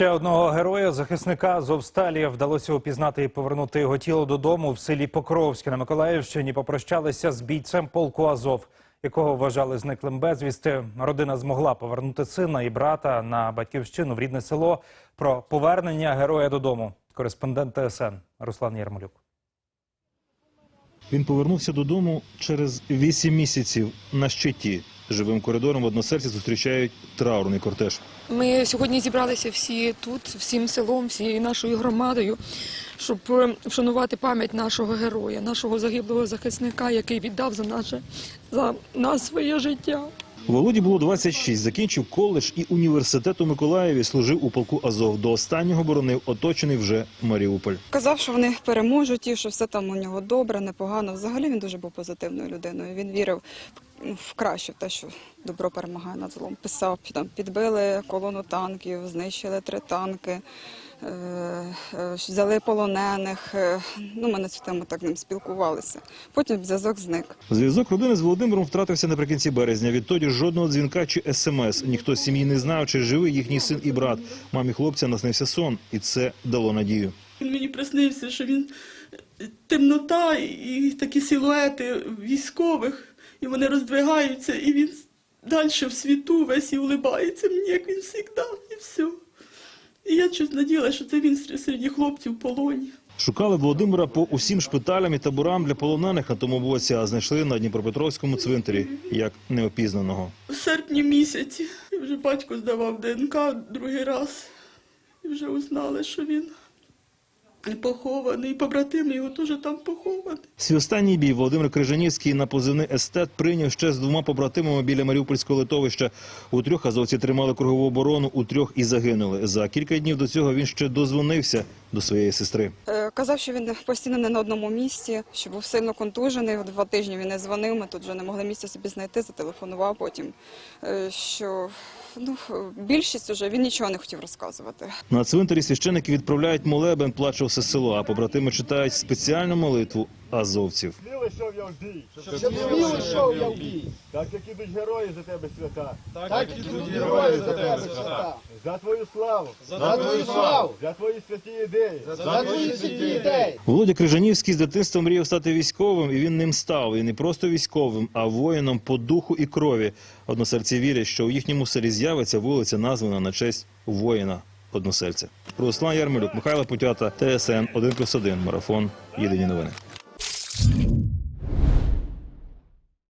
Ще одного героя, захисника Зовсталі, вдалося опізнати і повернути його тіло додому в селі Покровське на Миколаївщині. Попрощалися з бійцем полку Азов, якого вважали зниклим безвісти. Родина змогла повернути сина і брата на батьківщину в рідне село. Про повернення героя додому. Кореспондент ТСН Руслан Ярмолюк. Він повернувся додому через вісім місяців на щиті. Живим коридором в односельці зустрічають траурний кортеж. Ми сьогодні зібралися всі тут, всім селом, всією нашою громадою, щоб е, вшанувати пам'ять нашого героя, нашого загиблого захисника, який віддав за наше за нас своє життя. Володі було 26, закінчив коледж і університет у Миколаєві, служив у полку Азов. До останнього боронив оточений вже Маріуполь. Казав, що вони переможуть і що все там у нього добре, непогано. Взагалі він дуже був позитивною людиною. Він вірив в- в краще, те, що добро перемагає над злом. Писав, там підбили колону танків, знищили три танки, е, е, взяли полонених. Е, Ну, ми на цю тему так ним спілкувалися. Потім зв'язок зник. Зв'язок родини з Володимиром втратився наприкінці березня. Відтоді жодного дзвінка чи смс. Ніхто з сім'ї не знав, чи живий їхній син і брат. Мамі хлопця наснився сон, і це дало надію. Він мені приснився, що він темнота і такі силуети військових, і вони роздвигаються, і він далі в світу весь і улибається мені, як він завжди, і все. І я щось наділа, що це він серед- хлопців в полоні. Шукали Володимира по усім шпиталям і таборам для полонених на тому боці, а знайшли на Дніпропетровському цвинтарі як неопізнаного. У серпні місяці вже батько здавав ДНК другий раз, і вже узнали, що він похований, побратим його теж там поховані. Свій останній бій Володимир Крижанівський на позивний естет прийняв ще з двома побратимами біля Маріупольського литовища. У трьох азовці тримали кругову оборону, у трьох і загинули. За кілька днів до цього він ще дозвонився до своєї сестри. Е, Казав, що він постійно не на одному місці, що був сильно контужений. Два тижні він не дзвонив. Ми тут вже не могли місця собі знайти. Зателефонував потім. е, Що ну більшість уже він нічого не хотів розказувати. На цвинтарі священики відправляють молебен, плаче все село, а побратими читають спеціальну молитву азовців. Сміло йшов я в бій, щоб сміло йшов я в бій, так як ідуть герої за тебе свята, Так ідуть герої за тебе свята, за твою славу, за твою славу, за твої святі ідеї, за твої святі ідеї. Володя Крижанівський з дитинства мріяв стати військовим, і він ним став. І не просто військовим, а воїном по духу і крові. Односельці вірять, що у їхньому селі з'явиться вулиця, названа на честь воїна односельця. Руслан Ярмолюк, Михайло Путята, ТСН 1+,1, Марафон. Єдині новини.